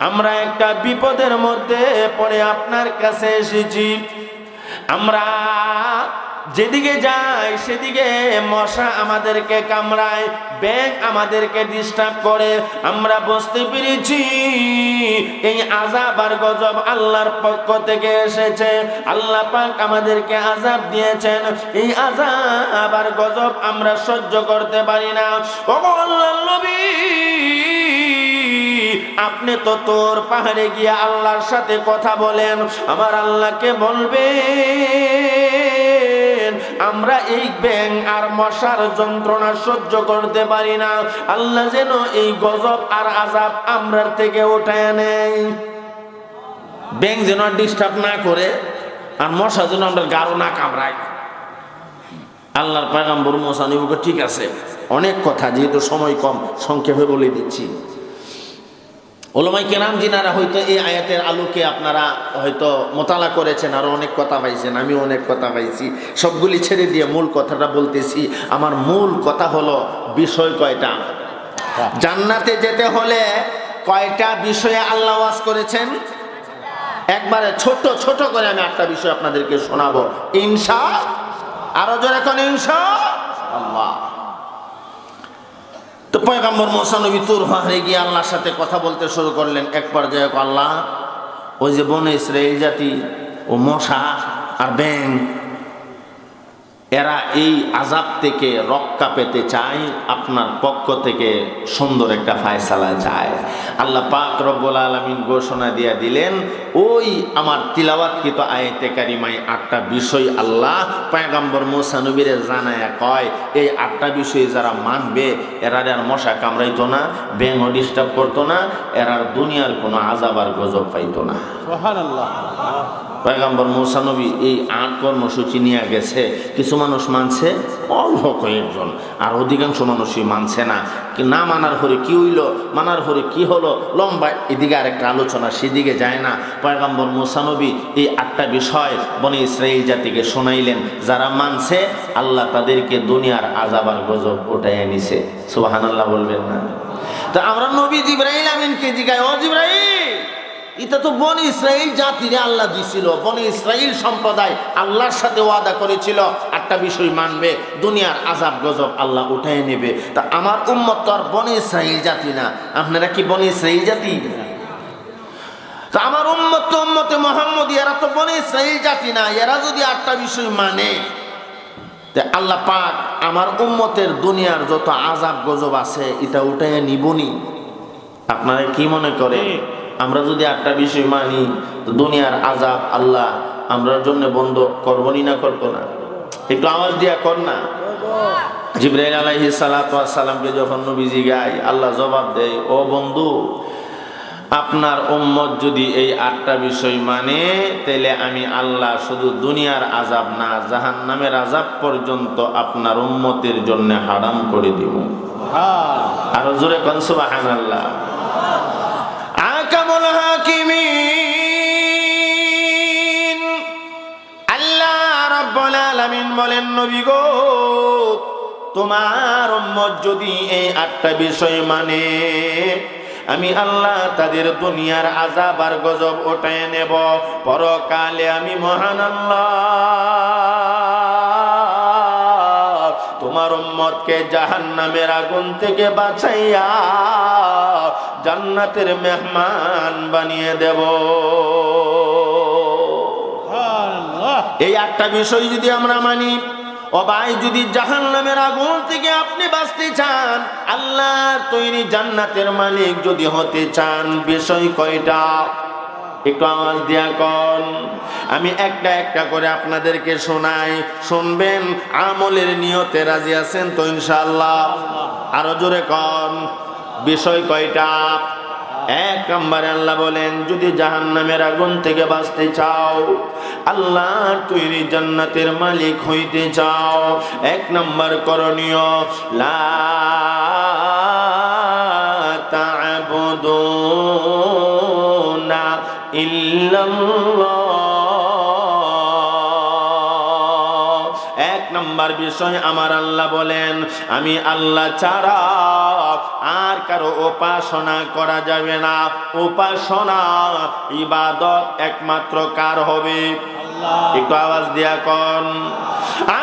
আমরা একটা বিপদের মধ্যে পড়ে আপনার কাছে এসেছি। আমরা যেদিকে যাই সেদিকে মশা আমাদেরকে কামড়ায় ব্যাং আমাদেরকে ডিস্টার্ব করে। আমরা বুঝতে পেরেছি, এই আজাব আর গজব আল্লাহর পক্ষ থেকে এসেছে। আল্লাহ পাক আমাদেরকে আজাব দিয়েছেন। এই আজাব আর গজব আমরা সহ্য করতে পারি না। নবী, আপনি তো তোর পাহাড়ে গিয়ে আল্লাহর সাথে কথা বলেন। আমার আল্লাহকে বলবেন আমরা এই ব্যাং আর মশার যন্ত্রণা সহ্য করতে পারি না। আল্লাহ যেন এই গজব আর আজাব আমরার থেকে উঠায় নেয়। ব্যাং যেন ডিস্টার্ব না করে আর মশা যেন আমরা গাঢ় না কামড়ায়। আল্লাহর পায়গাম্বর নবীকে ঠিক আছে। অনেক কথা, যেহেতু সময় কম, সংক্ষেপে বলে দিচ্ছি। ওলমাই কেরাম জিনারা হয়তো এই আয়াতের আলোকে আপনারা হয়তো মোতালা করেছেন আরও অনেক কথা পাইছেন আমিও অনেক কথা পাইছি। সবগুলি ছেড়ে দিয়ে মূল কথাটা বলতেছি। আমার মূল কথা হলো বিষয় কয়টা? জান্নাতে যেতে হলে কয়টা বিষয়ে আল্লাহ ওয়াজ করেছেন? একবারে ছোট ছোট করে আমি একটা বিষয় আপনাদেরকে শোনাবো। ইনসা আরও জোরে এখন ইনসা আল্লাহ। তো পয়গাম্বর মোসানবী তুর পাহাড়ে গিয়ে আল্লাহর সাথে কথা বলতে শুরু করলেন। এক পর্যায়ে আল্লাহ, ওই যে বনে ইসরায়েল জাতি ও মশা আর ব্যাং এরা এই আজাব থেকে রক্ষা পেতে চায়, আপনার পক্ষ থেকে সুন্দর একটা ফায়সালা চায়। আল্লাহ পাক রব্বুল আলমিন ঘোষণা দিয়া দিলেন, ওই আমার তিলাওয়াতকৃত আয়তে কারিমাই আটটা বিষয় আল্লাহ পায়গাম্বর মোসানবীরে জানায় কয়, এই আটটা বিষয় যারা মানবে এরার আর মশা কামড়াইতো না ব্যাং ডিস্টার্ব করতো না এরার দুনিয়ার কোনো আজাব আর গজব পাইতো না। পয়গাম্বর মোসানবী এই আট কর্মসূচি নিয়ে গেছে। কিছু মানুষ মানছে, অল্প কয়েকজন। আর অধিকাংশ মানুষই মানছে না। কি না মানার হরে কি হইল, মানার হরে কি হলো, লম্বা এদিকে আরেকটা আলোচনা সেদিকে যায় না। পয়গাম্বর মোসানবী এই আটটা বিষয় বনে ইসরায়েল জাতিকে শোনাইলেন। যারা মানছে, আল্লাহ তাদেরকে দুনিয়ার আজাবার গজব ওটাই নিছে। সুবাহান আল্লাহ বলবেন না। তা আমরা নবী জিব্রাহিল আমিনকে জিগাই, ও জিব্রাহিল এটা তো বন ইসরায়েল জাতিরে আল্লাহ দিছিল। বন ইসরায়েল সম্প্রদায় আল্লাহর সাথে ওয়াদা করেছিল একটা বিষয় মানবে, দুনিয়ার আজাব গজব আল্লাহ উঠাই নেবে। তা আমার উম্মত তো আর বন ইসরায়েল জাতি না। আপনারা কি বন ইসরায়েল জাতি? তা আমার উম্মত তো উম্মতে মোহাম্মদ, এরা তো বন ইসরায়েল জাতি না। এরা যদি আটটা বিষয় মানে আল্লাহ পাক আমার উম্মতের দুনিয়ার যত আজাব গজব আছে, এটা উঠাইয়া নিবনি। আপনারা কি মনে করেন? আমরা যদি আটটা বিষয় মানি তো দুনিয়ার আজাব আল্লাহ আমরার জন্য বন্ধ করবনি না করব না? একটু আওয়াজ দিয়া কর না। জিব্রাইল আলাইহি সালামকে যখন নবীজি গায় আল্লাহ জবাব দেয় ও বন্ধু আপনার উম্মত যদি এই আটটা বিষয় মানে তাহলে আমি আল্লাহ শুধু দুনিয়ার আজাব না জাহান নামের আজাব পর্যন্ত আপনার উম্মতের জন্য হারাম করে দিব। আরও জোরে কনসুবাহান আল্লাহ আকামুল হাকিমিন। আল্লাহ রাব্বুল আলামিন বলেন, নবী গো, তোমার উম্মত যদি এই আটটা বিষয় মানে আমি আল্লাহ তাদের দুনিয়ার আজাব আর গজব ওটায় নেব। পরকালে আমি মহান আল্লাহ। তোমার উম্মতকে জাহান্নামের আগুন থেকে বাঁচাইয়া জান্নাতের মেহমান বানিয়ে দেব। এই একটা বিষয় যদি আমরা মানি ও ভাই যদি জাহান নামের আগুন থেকে আপনি বাঁচতে চান আল্লাহর তৈরি জান্নাতের মালিক যদি হতে চান বিষয় কয়টা? একটু আওয়াজ দিয়া কন। আমি একটা একটা করে আপনাদেরকে শোনাই। শুনবেন আমলের নিয়তে রাজি আছেন তো ইনশাল্লাহ আরও জোরে কন। বিষয় কয়টা? এক নম্বরে আল্লাহ বলেন, যদি জাহান নামের আগুন থেকে বাঁচতে চাও, আল্লাহর তৈরি জান্নাতের মালিক হইতে চাও। এক নম্বর করণীয়, লা এক নাম্বার বিষয়, আমার আল্লাহ বলেন, আমি আল্লাহ ছাড়া আর কারও উপাসনা করা যাবে না। উপাসনা ইবাদত একমাত্র কার হবে? একটু আওয়াজ দিয়া কন।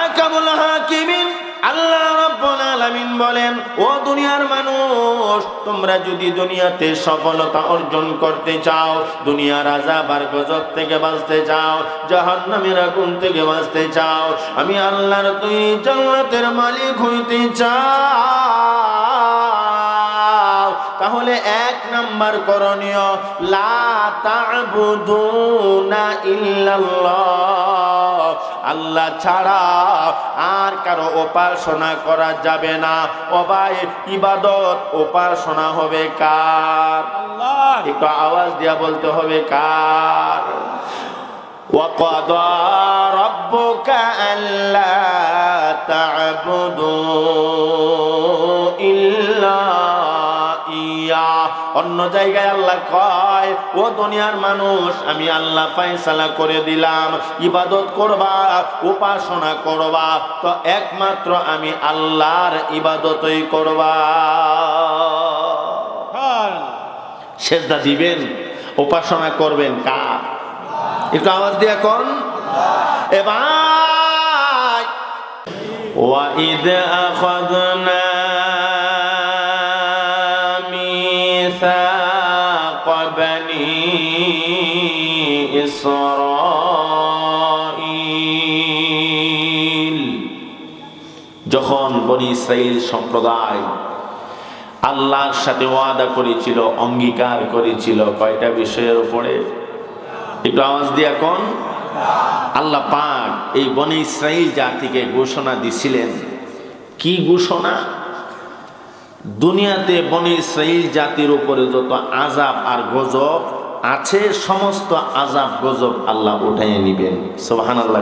আকাবুল হাকিমিন আল্লাহ রাব্বুল আলামিন বলেন ও দুনিয়ার মানুষ তোমরা যদি দুনিয়াতে সফলতা অর্জন করতে চাও দুনিয়ার আযাব আর গজব থেকে বাঁচতে চাও জাহান্নামের আগুন থেকে বাঁচতে চাও আমি আল্লাহর তুই জান্নাতের মালিক হইতে চাও তাহলে এক নাম্বার করণীয় লা তা'বুদুনা ইল্লাল্লাহ আল্লাহ ছাড়া আর কারো উপাসনা করা যাবে না ও ভাই ইবাদত উপাসনা হবে কার একটু আওয়াজ দিয়া বলতে হবে কার وقضى ربك ألا تعبدوا إلا ইয়া অন্য জায়গায় আল্লাহ কয় ও দুনিয়ার মানুষ আমি আল্লাহ ফয়সালা করে দিলাম ইবাদত করবা উপাসনা করবা তো একমাত্র আমি আল্লাহর ইবাদতই করবা সেজদা দিবেন উপাসনা করবেন কার একটু আওয়াজ দিয়ে কোন এবার وإذ أخذنا যখন বনি ইসরাইল সম্প্রদায় আল্লাহর সাথে ওয়াদা করেছিল, অঙ্গীকার করেছিল, কয়টা বিষয়ের উপরে? একটু আওয়াজ দিয়ে কোন আল্লাহ পাক এই বনি ইসরাইল জাতিকে ঘোষণা দিছিলেন। কি ঘোষণা? দুনিয়াতে বনি ইসরাইল জাতির উপরে যত আজাব আর গজব আছে সমস্ত আজাব গজব আল্লাহ উঠাইয়ে নিবেন। সোহান আল্লাহ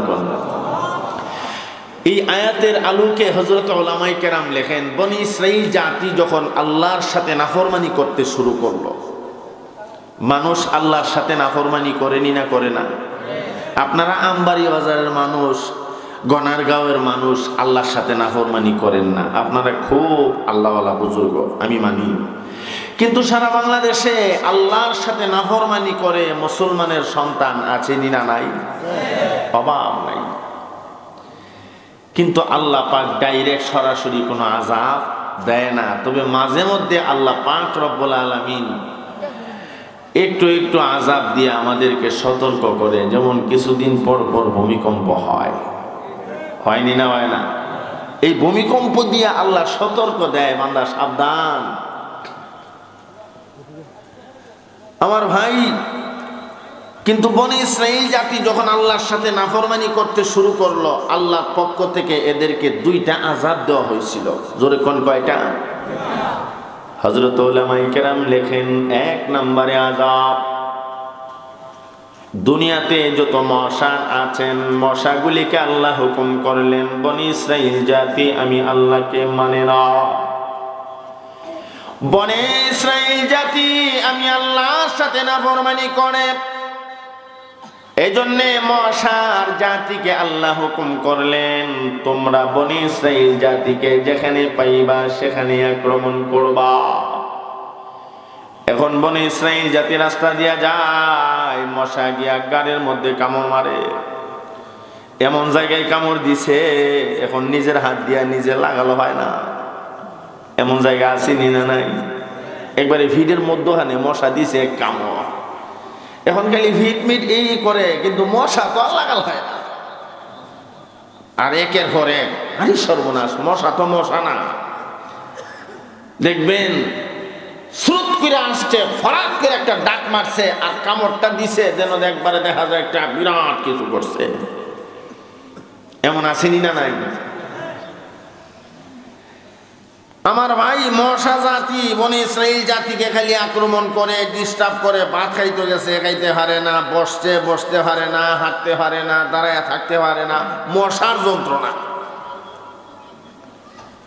এই আয়াতের আলোকে হজরত ওলামাই কেরাম লেখেন, বনি ইসরাইল জাতি যখন আল্লাহর সাথে নাফরমানি করতে শুরু করল, মানুষ আল্লাহর সাথে নাফরমানি করেনি না করে না? আপনারা আমবাড়ি বাজারের মানুষ, গনারগাঁওয়ের মানুষ আল্লাহর সাথে নাফরমানি করেন না? আপনারা খুব আল্লাহওয়ালা বুজুর্গ, আমি মানি। কিন্তু সারা বাংলাদেশে আল্লাহর সাথে নাফরমানি করে মুসলমানের সন্তান আছে না নাই? অভাব নাই। কিন্তু আল্লাহ পাক ডাইরেক্ট সরাসরি কোনো আজাব দেয় না। তবে মাঝে মধ্যে আল্লাহ পাক রব্বুল আলমিন একটু একটু আজাব দিয়ে আমাদেরকে সতর্ক করে, যেমন কিছুদিন পর পর ভূমিকম্প হয়। হয়নি না, হয় না? এই ভূমিকম্প দিয়ে আল্লাহ সতর্ক দেয়, বান্দা সাবধান। আমার ভাই, কিন্তু বনে ইসরাইল জাতি যখন আল্লাহর সাথে নাফরমানি করতে শুরু করল, আল্লাহর পক্ষ থেকে এদেরকে দুইটা আজাব দেওয়া হয়েছিল। জোরে কোন কয়টা? হজরত কেরাম লেখেন, এক নম্বরে আজাব দুনিয়াতে যত মশা আছেন, মশাগুলিকে আল্লাহ হুকুম করলেন, বনি ইসরাইল জাতি আমি আল্লাহকে মানে না। বনে ইসরাইল জাতি আমি আল্লাহর সাথে না ফরমানি করে। এই জন্যে মশার জাতিকে আল্লাহ হুকুম করলেন, তোমরা বনি ইসরাইল জাতিকে যেখানে পাইবা সেখানে আক্রমণ করবা। এখন বনে ইসরাইল জাতি রাস্তা দিয়া যায়, মশা গিয়া গাড়ির মধ্যে কামড় মারে। এমন জায়গায় কামড় দিছে, এখন নিজের হাত দিয়া নিজে লাগালো হয় না। এমন জায়গা আছে নি না নাই? একবারে ভিড়ের মধ্যখানে মশা দিছে এক কামড়। এখন খালি ভিট মিট এই করে, কিন্তু মশা তো আর লাগাল হয় না। আর একের পর এক, আরে সর্বনাশ, মশা তো মশা না। দেখবেন স্রোত করে আসছে, ফরাত করে একটা ডাক মারছে, আর কামড়টা দিছে, যেন একবারে দেখা যায় একটা বিরাট কিছু করছে। এমন আসেনি না নাই? আমার ভাই মশা জাতি, বনে ইসরাইল জাতিকে খালি আক্রমণ করে ডিস্টার্ব করে, ভাত খাইতে গেছে, খাইতে পারে না বসতে বসতে পারে না, হাঁটতে পারে না, দাঁড়ায় থাকতে পারে না, মশার যন্ত্রণা।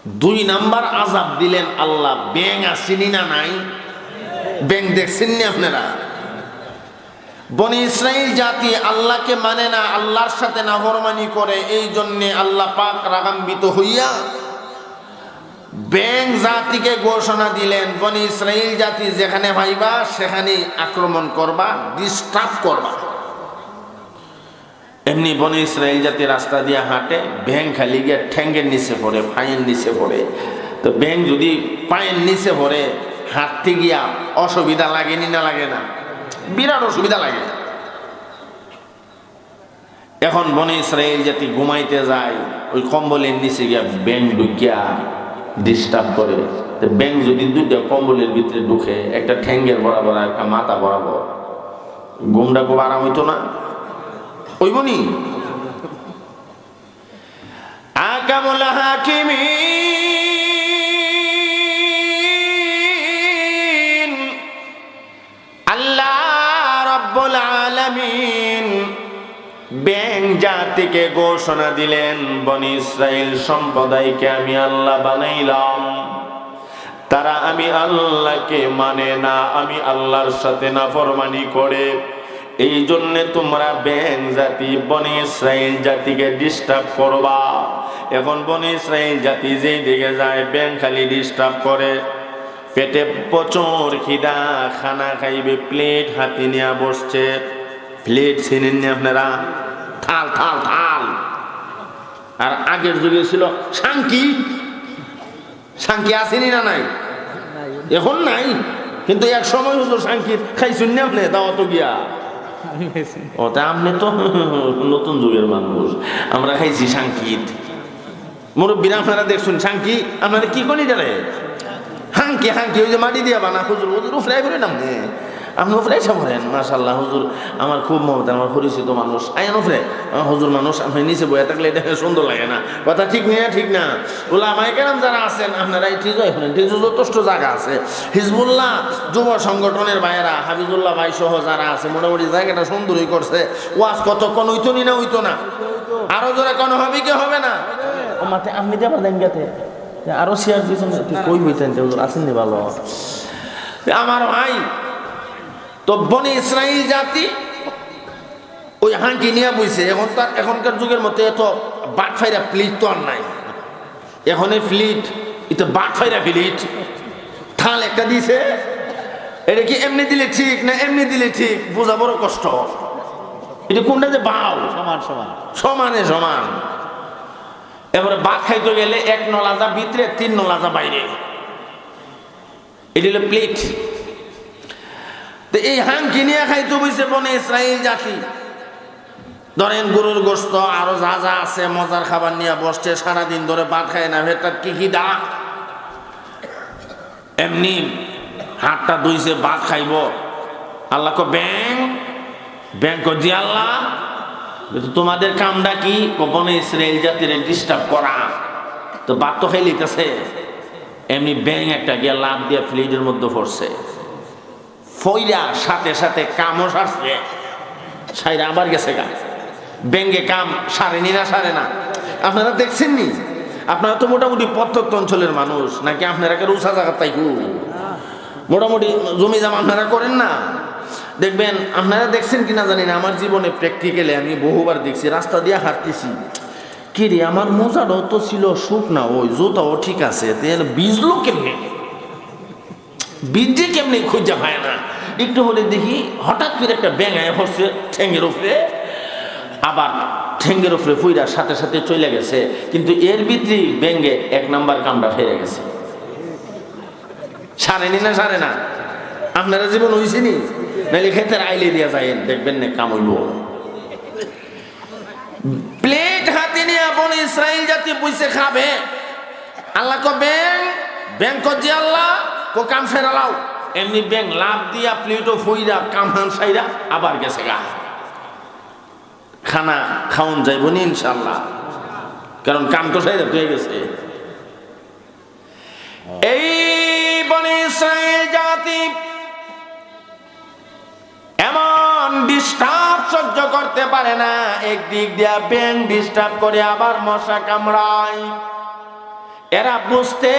দুই নাম্বার আজাব দিলেন আল্লাহ ব্যাং আসেনি না নাই? ব্যাং দেখছেন নি আপনারা? বনি ইসরাইল জাতি আল্লাহকে মানে না, আল্লাহর সাথে নাফরমানি করে এই জন্যে আল্লাহ পাক রাগাম্বিত হইয়া ব্যাং জাতিকে ঘোষণা দিলেন, বনি ইসরাইল জাতি যেখানে ভাইবা, সেখানে আক্রমণ করবা ডিস্টার্ব করবা। এমনি বনি ইসরাইল জাতি রাস্তা দিয়ে হাঁটে ব্যাং খালি গিয়ে ঠ্যাঙ্গের নিচে পড়ে, পায়ের নিচে পড়ে। তো ব্যাং যদি পায়ের নিচে পড়ে, হাঁটতে গিয়া অসুবিধা লাগেনি না লাগে না? বিরাট অসুবিধা লাগে। এখন বনে ইসরায়েল জাতি ঘুমাইতে যায়, ওই কম্বলের নিচে গিয়া ব্যাং ঢুকিয়া ডিস্টার্ব করে। তো ব্যাং যদি দুইটা কম্বলের ভিতরে ঢুকে, একটা ঠ্যাঙ্গের বরাবর একটা মাথা বরাবর, ঘুমটা খুব আরাম হইতো না? ওই বনি হাকিমিন। আল্লাহ রব্বুল আলামিন। ব্যাং জাতিকে ঘোষণা দিলেন, বনি ইসরায়েল সম্প্রদায়কে আমি আল্লাহ বানাইলাম। তারা আমি আল্লাহকে মানে না, আমি আল্লাহর সাথে নাফরমানি করে। এই জন্য তোমরা ব্যাং জাতি, বনি ইসরায়েল জাতিকে ডিস্টার্ব করবা। এখন বনি ইসরায়েল জাতি যেই দিকে যায় ব্যাং খালি ডিস্টার্ব করে। পেটে প্রচুর খিদা, খানা খাইবে প্লেট হাতি নিয়ে বসছে। প্লেট ছিনেন নি আপনারা? থাল থাল থাল আর আগের যুগে ছিল সাংকি। সাংকি আসেনি না নাই? এখন নাই। কিন্তু এক সময় হুজুর সাংকি খাইছুন না আপনি? দাওয়াত গিয়া। ও তা আপনি তো নতুন যুগের মানুষ। আমরা খাইছি সাংকিত মুরব্বীরা আপনারা দেখছুন সাংকি। আপনারা কি করি জানে হাঙ্কি হাঙ্কি ওই যে মাটি দিয়া বানা। হুজুর হুজুর ফ্রাই করে নাম। আপনি ফ্রাই সামরেন মাশাল্লাহ হুজুর, আমার খুব মমতা, আমার পরিচিত মানুষ। আইন ফ্রে হুজুর মানুষ আপনি নিচে বইয়া থাকলে এটা সুন্দর লাগে না। কথা ঠিক নেই ঠিক না। ওলা মাইকেরাম যারা আছেন, আপনারা এই ঠিক হয় ঠিক যথেষ্ট জায়গা আছে। হিজবুল্লাহ যুব সংগঠনের ভাইয়েরা হাবিজুল্লাহ ভাই সহ যারা আছে, মোটামুটি জায়গাটা সুন্দরই করছে। ওয়াজ কতক্ষণ হইতো নি না হইতো না? আরও জোরে কোনো, হবে কি, হবে না? মাতে আপনি যাবার দেন গেতে আরও শেয়ার দিয়েছেন কই বইতেন হুজুর আসেন নি ভালো? আমার ভাই তো বনে ইসরায়েল জাতি ওই হাঁকি নিয়ে বইছে এখন তার এখনকার যুগের মতো এত বাট ফাইরা প্লিট তো আর নাই। এখন এই ফ্লিট এটা বাট ফাইরা ফ্লিট। থাল একটা দিছে এটা কি এমনি দিলে ঠিক না এমনি দিলে ঠিক? বোঝা বড় কষ্ট। এটা কোনটা যে বাউ? সমান সমান। সমানে সমান। এবারে ভাত খাইতে গেলে এক নলাজা ভিতরে তিন নলাজা বাইরে। এটি হলো প্লেট তো এই হাঙ্কি নিয়ে খাইতে বইছে বনে ইসরায়েল জাতি। ধরেন গরুর গোস্ত আরও যা যা আছে, মজার খাবার নিয়ে বসছে, সারাদিন ধরে ভাত খায় না ভেটার কি কি দা এমনি হাতটা ধুইছে, ভাত খাইব। আল্লাহ কো ব্যাং ব্যাং কো জি আল্লাহ। তোমাদের কামটা কি? গোপনে ইসরায়েল জাতির ডিস্টার্ব করা। তো বাদ তো খাই লিখতেছে এমনি ব্যাং একটা গিয়া লাভ দিয়ে ফ্লিটের মধ্যে পড়ছে ফইরা সাথে সাথে কামও সারছে। সাইরা আবার গেছে গা। ব্যাঙ্গে কাম সারেনি না, সারে না। আপনারা দেখছেন নি আপনারা তো মোটামুটি প্রত্যন্ত অঞ্চলের মানুষ, নাকি আপনারা কেন উষা জায়গা তাই মোটামুটি জমি জামা আপনারা করেন না? দেখবেন, আপনারা দেখছেন কিনা জানি না, আমার জীবনে প্র্যাকটিক্যালে আমি বহুবার দেখছি, রাস্তা দিয়ে হাঁটতেছি। কি রে আমার মোজাটাও তো ছিল সুখ না, ওই জুতাও ঠিক আছে কেমনে? বীজ যে কেমনি খুঁজা হয় না। একটু হলে দেখি হঠাৎ করে একটা ব্যাঙ আয় হচ্ছে ঠেঙ্গের উপরে। আবার ঠেঙ্গের উপরে ফুইরার সাথে সাথে চলে গেছে। কিন্তু এর ভিতরে ব্যাঙ্গে এক নাম্বার কামটা ফেরে গেছে। সারেনি না, সারে না? আপনারা জীবন হয়েছেনি নাহলে ক্ষেতের আইলে দিয়া যায়, দেখবেন না কামইব প্লেট হাতে নিয়ে বন ইসরায়েল জাতি বুঝছে খাবে। আল্লাহ কো ব্যাং ব্যাং কো যে আল্লাহ। কো কাম সেরালাও এমনি ব্যাং লাভ দিয়া প্লেটও ফুইরা, কাম হান সাইরা আবার গেছে গা। খানা খাওন যাইব নি ইনশাল্লাহ কারণ কাম তো সাইরা হয়ে গেছে। এই বনে জাতি এমন ডিস্টার্ব সহ্য করতে পারে না। একদিক দিয়া ব্যাং ডিস্টার্ব করে আবার মশা কামড়ায়। এরা বুঝতে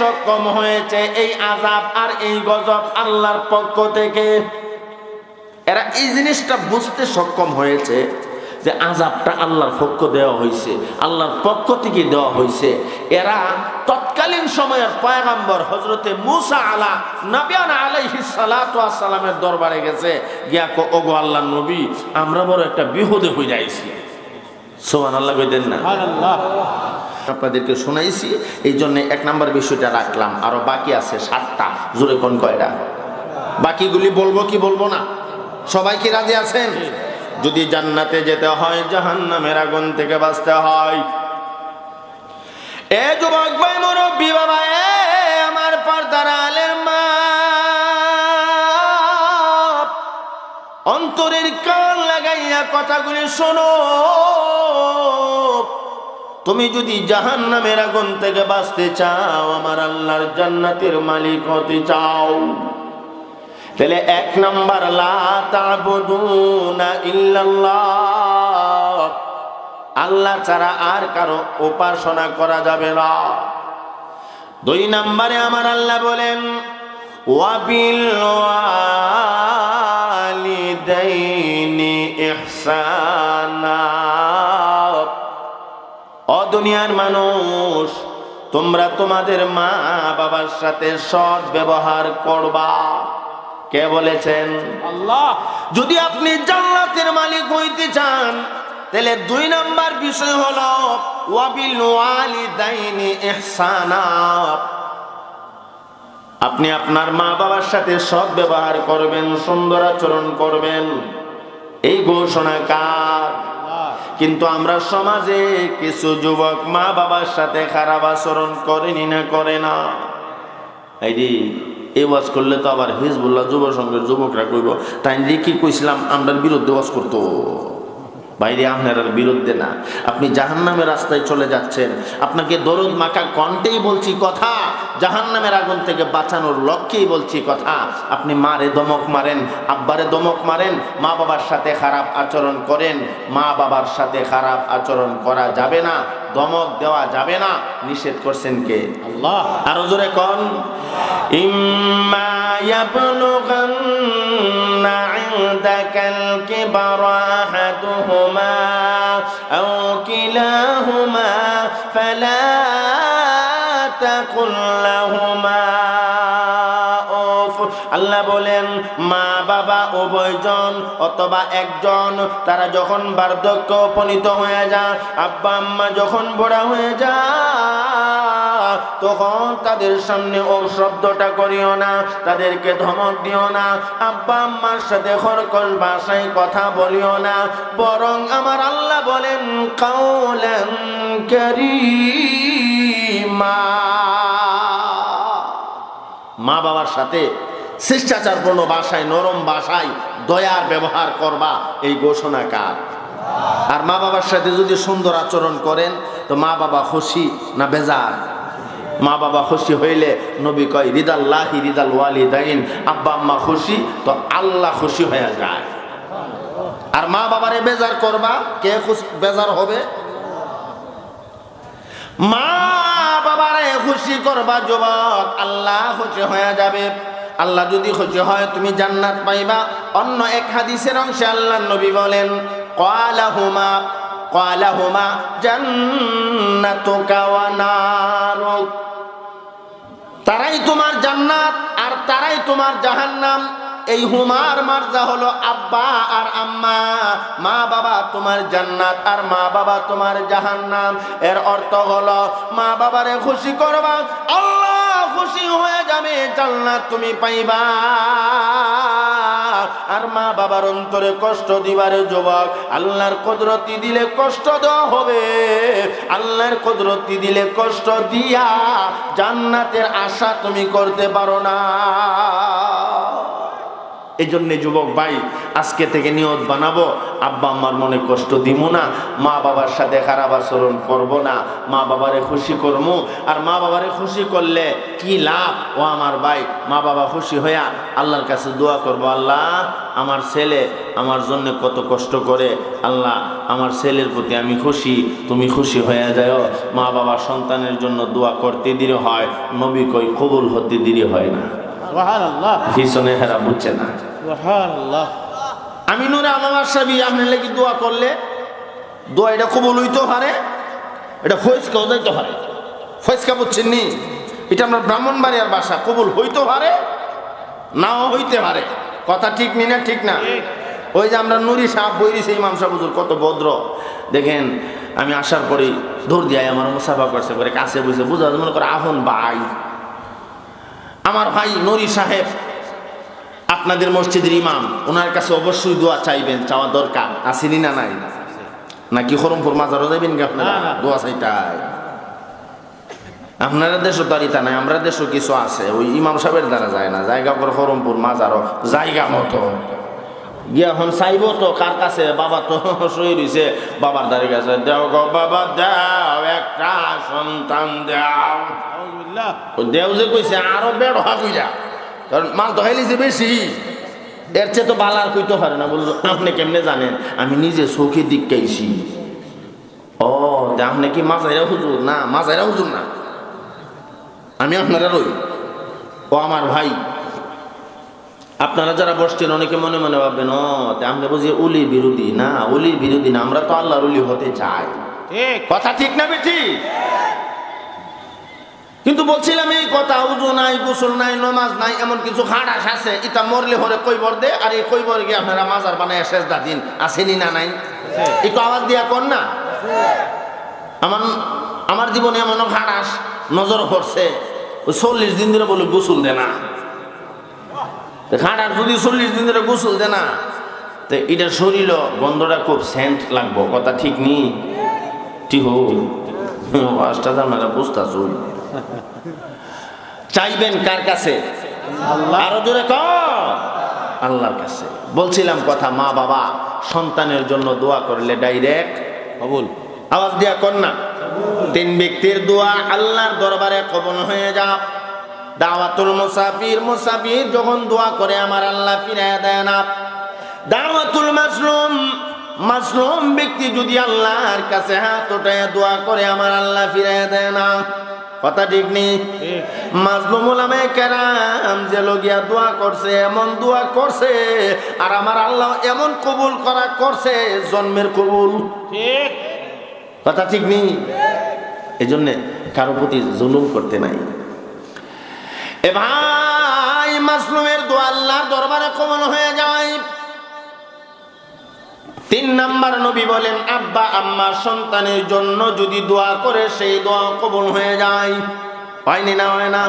সক্ষম হয়েছে এই আজাব আর এই গজব আল্লাহর পক্ষ থেকে। এরা এই জিনিসটা বুঝতে সক্ষম হয়েছে যে আজাবটা আল্লাহর পক্ষ দেওয়া হয়েছে, আল্লাহর পক্ষ থেকে দেওয়া হয়েছে। এরা তৎকালীন সময়ের পয়গাম্বর হজরতে মুসা আলা নবিয়ান আলাইহি সালামের দরবারে গেছে। গিয়া কো, ওগো আল্লাহ নবী, আমরা বড় একটা বিহুদে হয়ে যাইছি সোমান আল্লাহ কইতেন না? আপনাদেরকে শোনাইছি এই জন্য এক নাম্বার বিষয়টা রাখলাম। আরও বাকি আছে সাতটা। জোরে কোন কয়টা? বাকিগুলি বলব কি বলব না? সবাই কি রাজি আছেন? যদি জান্নাতে যেতে হয়, জাহান্নামের আগুন থেকে বাঁচতে হয়। এ যুবক ভাই, মুরব্বী বাবা, এ আমার পর্দার আলের মা। অন্তরের কান লাগাইয়া কথাগুলি শোনো। তুমি যদি জাহান নামের আগুন থেকে বাঁচতে চাও, আমার আল্লাহর জান্নাতের মালিক হতে চাও। তাহলে এক নাম্বার আল্লাহ ছাড়া আর কারও উপাসনা করা যাবে না। দুই নাম্বারে আমার আল্লাহ বলেন, ওয়াবিল ইহসানা। দুনিয়ার মানুষ, তোমরা তোমাদের মা বাবার সাথে সৎ ব্যবহার করবা। কে বলেছেন? আল্লাহ। যদি আপনি জান্নাতের মালিক হইতে চান, তাহলে দুই নাম্বার বিষয় হলো, ওয়াবিল ওয়ালিদাইনি ইহসানা। আপনি আপনার মা বাবার সাথে সৎ ব্যবহার করবেন, সুন্দর আচরণ করবেন। এই ঘোষণা কার? কিন্তু আমরা সমাজে কিছু যুবক মা বাবার সাথে খারাপ আচরণ করেনি না, করে না। এই এই ওয়াজ করলে তো আবার হিজবুল্লাহ যুব সংঘের যুবকরা কইব তাই কি কইছিলাম আমরা বিরুদ্ধে ওয়াজ করতো। বাইরে আপনার বিরুদ্ধে না। আপনি জাহান্নামের রাস্তায় চলে যাচ্ছেন। আপনাকে দরদ মাখা কণ্ঠেই বলছি কথা জাহান্নামের আগুন থেকে বাঁচানোর লক্ষ্যেই বলছি কথা। আপনি মারে দমক মারেন আব্বারে দমক মারেন মা বাবার সাথে খারাপ আচরণ করেন মা বাবার সাথে খারাপ আচরণ করা যাবে না দমক দেওয়া যাবে না। নিষেধ করছেন কে? আল্লাহ। আরও জোরে কন। ইম্মা ইনদাকাল কিবারা আহাদুহুমা আও কিলাহুমা ফালা তাকুল লাহুমা উফ। আল্লাহ বলেন, মা, বাবা উভয়জন অথবা একজন, তারা যখন বার্ধক্য উপনীত হয়ে যায়, আব্বা, আম্মা যখন বড়া হয়ে যায় তখন তাদের সামনে ও শব্দটা করিও না, তাদেরকে ধমক দিও না, আব্বা আম্মার সাথে খরকল ভাষায় কথা বলিও না, বরং আমার আল্লাহ বলেন কাউলেন কারীমা। মা বাবার সাথে শিষ্টাচারপূর্ণ ভাষায় নরম ভাষায় দয়ার ব্যবহার করবা, এই ঘোষণা কার? আর মা বাবার সাথে যদি সুন্দর আচরণ করেন, তো মা বাবা খুশি না বেজার? মা বাবা খুশি হইলে নবী কয়, রিদাল্লাহি রিদাল ওয়ালিদাইন। আব্বা, আম্মা খুশি, তো আল্লাহ খুশি হয়ে যায়। আর মা বাবারে বেজার করবা, কে বেজার হবে? মা বাবারে খুশি করবা, যুবক, আল্লাহ খুশি হয়ে যাবে। আল্লাহ যদি খুশি হয়, তুমি জান্নাত পাইবা। অন্য এক হাদিসের অংশে আল্লাহ নবী বলেন কালাহুমা তারাই তোমার জান্নাত আর তারাই তোমার জাহান্নাম। এই হুমার মার্জা হলো আব্বা আর আম্মা। মা বাবা তোমার জান্নাত আর মা বাবা তোমার জাহান্নাম। এর অর্থ হলো মা বাবারে খুশি করবা, আল্লাহ খুশি হয়ে যাবে, জান্নাত তুমি পাইবা। আর মা বাবার অন্তরে কষ্ট দিবারে যুবক আল্লাহর কুদরতি দিলে কষ্ট দেওয়া হবে। আল্লাহর কুদরতি দিলে কষ্ট দিয়া জান্নাতের আশা তুমি করতে পারো না। এই জন্য যুবক ভাই, আজকে থেকে নিয়ত বানাবো। আব্বা আম্মার মনে কষ্ট দিব না, মা বাবার সাথে খারাপ আচরণ করব না, মা বাবারে খুশি করব আর মা বাবারে খুশি করলে কি লাভ? ও আমার ভাই, মা বাবা খুশি হইয়া আল্লাহর কাছে দোয়া করব, আল্লাহ আমার ছেলে আমার জন্য কত কষ্ট করে, আল্লাহ আমার ছেলের প্রতি আমি খুশি, তুমি খুশি হয়ে যাও মা বাবা সন্তানের জন্য দোয়া করতে দেরি হয়, নবী কই কবুল হতে দেরি হয় না। পিছনে হেরা বুঝছে না। আমি নুরে আলমার সাবি আপনার লেগে দোয়া করলে? দোয়া এটা কবুল হইতে পারে এটা ফয়েসকাও যাইতে পারে। ফয়েসকা বুঝছেন নি? এটা আমরা ব্রাহ্মণবাড়িয়ার বাসা কবুল হইতে পারে নাও হইতে পারে। কথা ঠিক নি না ঠিক না? ওই যে আমরা নুরি সাপ বইরি সেই মামসা বুজুর কত ভদ্র। দেখেন আমি আসার পরে দৌড় দিয়ে আমার মুসাফা করছে করে কাছে বুঝে বুঝা মনে করে আহন ভাই। আমার ভাই নরি সাহেব আপনাদের মসজিদের ইমাম ওনার কাছে অবশ্যই দোয়া চাইবেন চাওয়া দরকার। আসেনি না নাই? নাকি হরমপুর মাজারও যাবেন কি আপনারা। দোয়া চাইটাই আপনারা দেশও তারিতা নাই আমরা দেশও কিছু আছে ওই ইমাম সাহেবের দ্বারা যায় না। জায়গা করে হরমপুর মাজারও জায়গা মতো। গিয়া এখন চাইব তো কার কাছে? বাবা তো সই রইছে। বাবার দ্বারে গেছে দেও গো বাবা দাও একটা সন্তান দাও। দেও যে কইছে আরও বেড় হাগুইরা কারণ মাল তো হাইলিছে বেশি। এর চেয়ে তো বালার কইতে পারে না। বলল আপনি কেমনে জানেন? আমি নিজে চোখে দিক গাইছি ও আপনি কি মাজাইরা হুজুর? না মাজাইরা হুজুর না। আমি আপনারা রই। ও আমার ভাই। আপনারা যারা বসছেন অনেকে মনে মনে ভাববেন ও আপনি বুঝি উলি বিরোধী। না উলির বিরোধী না আমরা তো আল্লাহর উলি হতে চাই। কথা ঠিক না বেঠি? কিন্তু বলছিলাম এই কথা উজু নাই গোসল নাই নমাজ নাই এমন কিছু হাড়াস আছে ইটা মরলে হরে কইবর দে আর এই কইবর গিয়ে আপনারা মাজার বানায় শেষদা দিন আসেনি না নাই? একটু আওয়াজ দিয়া কর না? আমার আমার জীবনে এমন হাড়াস নজর পড়ছে ওই চল্লিশ দিন ধরে বলে গোসল দে না। হাড়ার যদি চল্লিশ দিন ধরে গোসল দে না তো এটা শরীর গন্ধটা খুব সেন্ট লাগবো কথা ঠিক নি? ঠিক আজটা আপনারা বুঝতেছ। চাইবেন কার কাছে? আল্লাহ। আরও জোরে ক। আল্লাহর কাছে। বলছিলাম কথা মা বাবা সন্তানের জন্য দোয়া করলে ডাইরেক্ট কবুল। আওয়াজ দিয়া কর না। তিন ব্যক্তির দোয়া আল্লাহর দরবারে কবল হয়ে যা দাওয়াতুল মুসাফির মুসাফির যখন দোয়া করে আমার আল্লাহ ফিরায় দেয় না। দাওয়াতুল মাসলুম মাসলুম ব্যক্তি যদি আল্লাহর কাছে হাত ওঠায় দোয়া করে আমার আল্লাহ ফিরায় দেয় না। কথা ঠিক নেই? মাজলুম ওলামায়ে কেরাম যে লগিয়া দোয়া করছে এমন দোয়া করছে আর আমার আল্লাহ এমন কবুল করা করছে জন্মের কবুল। ঠিক। কথা ঠিক নেই? এই জন্যে কারও প্রতি জুলুম করতে নাই। এ ভাই, মাসলুমের দোয়া দরবারে কমল হয়ে যায়। তিন নাম্বার নবী বলেন, আব্বা, আম্মা, সন্তানের জন্য যদি দোয়া করে, সেই দোয়া কবল হয়ে যায়। হয়নি না, হয় না?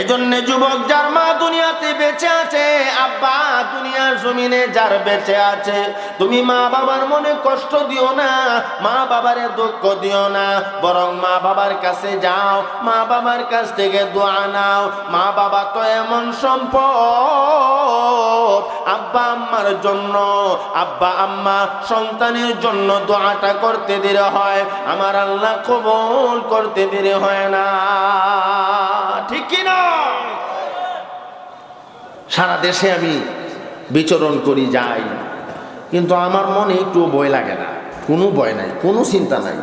এজন্য যুবক যার মা দুনিয়াতে বেঁচে আছে, আব্বা দুনিয়ার জমিনে যার বেঁচে আছে। তুমি মা বাবার মনে কষ্ট দিও না, মা বাবারে দুঃখ দিও না, বরং মা বাবার কাছে যাও, মা বাবার কাছ থেকে দোয়া নাও। মা বাবা তো এমন সম্পদ, আব্বা আম্মার জন্য, আব্বা আম্মা সন্তানের জন্য দোয়াটা করতে দেরি হয়, আমার আল্লাহ কবল করতে দেরি হয় না। ঠিক কি না সারা দেশে আমি বিচরণ করি যাই। কিন্তু আমার মনে একটু ভয় লাগে না। কোনো ভয় নাই কোনো চিন্তা নাই।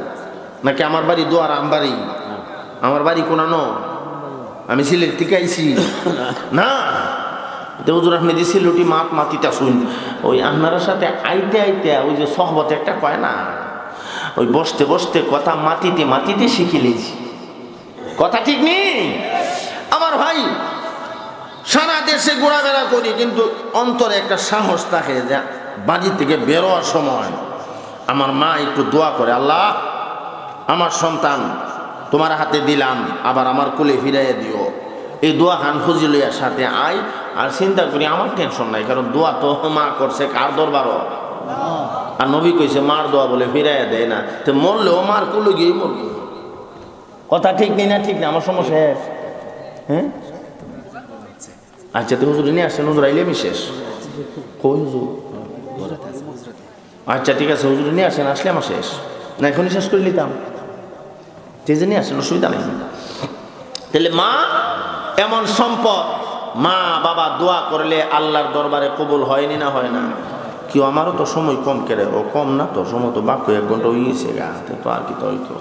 নাকি আমার বাড়ি দোয়ার আমবাড়ি? আমার বাড়ি কোনানো আমি সিলেট থেকে আইছি। না। দেউজুর আপনি দিছি লুটি মাত মাতিটা শুন। ওই আপনার সাথে আইতে আইতে ওই যে সহবত একটা কয় না? ওই বসতে বসতে কথা মাতিতে মাতিতে শিখে লিয়েছি কথা ঠিক নেই? আমার ভাই। সারা দেশে ঘোরাফেরা করি, কিন্তু অন্তরে একটা সাহস থাকে যে বাড়ি থেকে বেরোয়ার সময় আমার মা একটু দোয়া করে, আল্লাহ, আমার সন্তান তোমার হাতে দিলাম, আবার আমার কোলে ফিরাইয়া দিও। এই দোয়া খান ফজিলিয়ার সাথে আই আর চিন্তা করি আমার টেনশন নাই, কারণ দোয়া তো মা করছে, কার দরবারও? আর নবী কইছে, মার দোয়া বলে ফিরাইয়া দেয় না। তো মরলেও মার কুলে গিয়ে মরবে। কথা ঠিক নেই না ঠিক না, আমার সমস্যা হ্যাঁ? আচ্ছা তো হুজুর নিয়ে আসছেন, হুজুর আইলে আমি শেষ। কই হুজুর? আচ্ছা ঠিক আছে, হুজুর নিয়ে আসেন, আসলে আমার শেষ। না, এখনই শেষ করে নিতাম। ঠিক আছে নিয়ে আসেন, অসুবিধা নেই। তাহলে মা, এমন সম্পদ, মা, বাবা দোয়া করলে আল্লাহর দরবারে কবুল হয়নি না হয় না? কেউ আমারও তো সময় কম কেড়ে, ও কম না তো, সময় তো বাক্য এক ঘণ্টা হইয়েছে গা তো আর কি তো হইতো।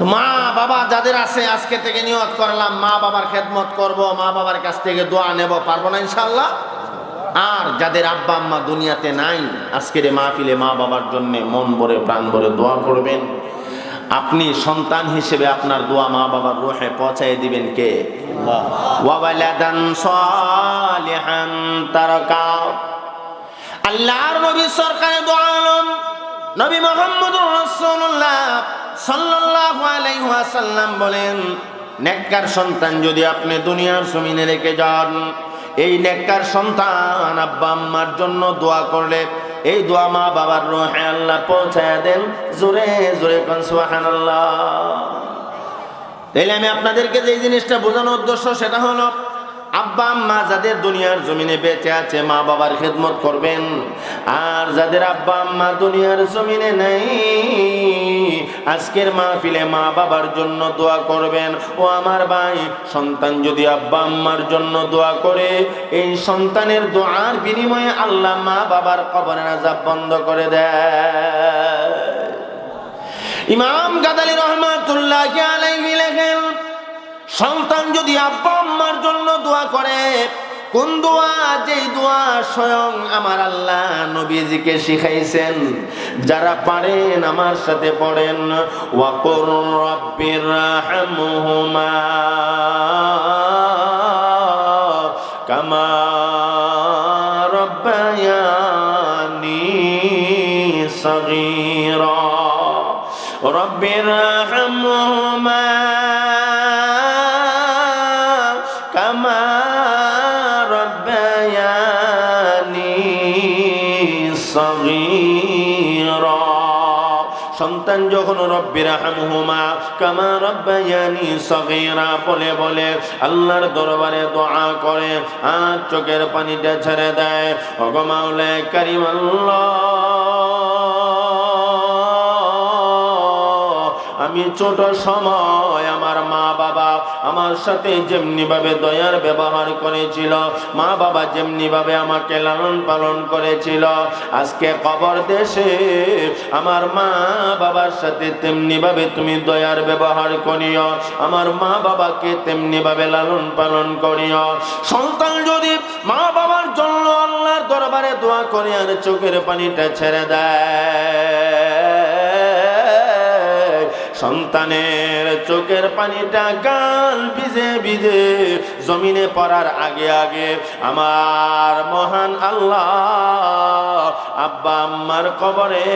তো মা বাবা যাদের আছে, আজকে থেকে নিয়ত করলাম, মা বাবার খেদমত করব, মা বাবার কাছ থেকে দোয়া নেব, পারব না ইনশাল্লাহ আর যাদের আব্বা আম্মা দুনিয়াতে নাই, আজকের মাহফিলে মা বাবার জন্য মন ভরে, প্রাণ ভরে দোয়া করবেন। আপনি সন্তান হিসেবে আপনার দোয়া মা বাবার রোহে পৌঁছায় দিবেন কে? আল্লাহর নবী সরকারে দো আলম নবী রাসূলুল্লাহ। সাল্লাল্লাহু আলাইহি বলেন, নেককার সন্তান যদি আপনি দুনিয়ার জমিনে রেখে যান, এই নেককার সন্তান আব্বা আম্মার জন্য দোয়া করলে এই দোয়া মা বাবার রোহে আল্লাহ পৌঁছায় দেন, জোরে জোরে সুবহানাল্লাহ। তাইলে আমি আপনাদেরকে যে জিনিসটা বোঝানোর উদ্দেশ্য সেটা হলো আব্বা আম্মা যাদের দুনিয়ার জমিনে বেঁচে আছে, মা বাবার খেদমত করবেন। আর যাদের আব্বা আম্মা দুনিয়ার জমিনে নেই, আজকের মাহফিলে মা বাবার জন্য দোয়া করবেন। ও আমার ভাই, সন্তান যদি আব্বা আম্মার জন্য দোয়া করে, এই সন্তানের দোয়ার বিনিময়ে আল্লাহ মা বাবার কবরের আজাব বন্ধ করে দেয়। ইমাম গাদালি রহমাতুল্লাহ আলাইহি লেখেন সন্তান যদি আব্বা আম্মার জন্য দোয়া করে, কোন দোয়া? যেই দোয়া স্বয়ং আমার আল্লাহ নবীজিকে শিখাইছেন। যারা পারেন আমার সাথে পড়েন, ওয়াকুর রব্বির রাহমহুমা, কামা সন্তান যখন রব্বির হামহুমা কামা রব্বায়ানি সগীরা, বলে বলে, আল্লাহর দরবারে দোয়া করে আর চোখের পানিটা ছেড়ে দেয়। অগমাউলে কারিম আমি ছোট সময় মা বাবা আমার সাথে যেমনি ভাবে দয়ার ব্যবহার করেছিল, মা বাবা যেমনি ভাবে আমাকে লালন পালন করেছিল, আজকে কবর দেশে আমার মা বাবার সাথে তেমনি ভাবে তুমি দয়ার ব্যবহার করিও, আমার মা বাবাকে তেমনি ভাবে লালন পালন করিও। সন্তান যদি মা বাবার জন্য আল্লাহর দরবারে দোয়া করে আর চোখের পানিটা ছেড়ে দেয় সন্তানের চোখের পানিটা গাল ভিজে ভিজে জমিনে পড়ার আগে আগে আমার মহান আল্লাহ আব্বা আম্মার কবরে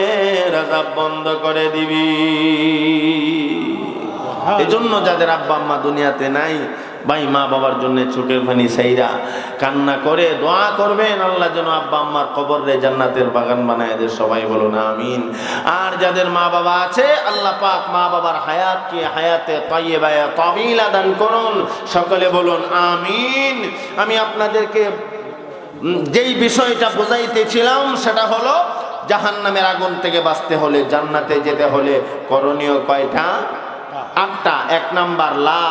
রাজা বন্ধ করে দিবি। এজন্য যাদের আব্বা আম্মা দুনিয়াতে নাই ভাই, মা বাবার জন্য চোখের পানি সাইরা কান্না করে দোয়া করবেন। আল্লাহ যেন আব্বা আম্মার কবর রে জান্নাতের বাগান বানায় এদের সবাই বলো না আমিন। আর যাদের মা বাবা আছে, আল্লাহ পাক মা বাবার হায়াতকে হায়াতে তাইয়েবায় তাবিলা দান করুন। সকলে বলুন, আমিন। আমি আপনাদেরকে যেই বিষয়টা বোঝাইতেছিলাম, সেটা হলো জাহান্নামের আগুন থেকে বাঁচতে হলে, জান্নাতে যেতে হলে করণীয় কয়টা? আটটা, এক নাম্বার, লা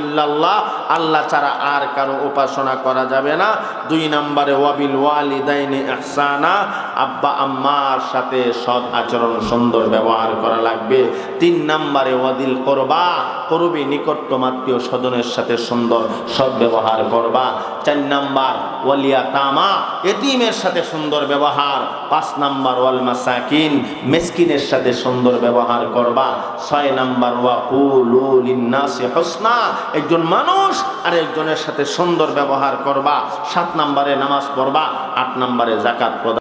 ইল্লাল্লাহ, আল্লাহ ছাড়া আর কারও উপাসনা করা যাবে না। দুই নাম্বারে, ওয়াবিল ওয়ালিদাইনি ইহসানা, আব্বা আম্মার সাথে সৎ আচরণ, সুন্দর ব্যবহার করা লাগবে। তিন নাম্বারে, ওয়াদিল করবা, করবি নিকটতম আত্মীয় স্বজনের সাথে সুন্দর সৎ ব্যবহার করবা। চার নাম্বার ওয়ালিয়া তামা এতিমের সাথে সুন্দর ব্যবহার। পাঁচ নাম্বার, ওয়াল মাসাকিন, মেসকিনের সাথে সুন্দর ব্যবহার করবা। ছয় নাম্বার লিন্নাসি একজন মানুষ আর একজনের সাথে সুন্দর ব্যবহার করবা, সাত নাম্বারে নামাজ পড়বা, আট নাম্বারে জাকাত প্রদান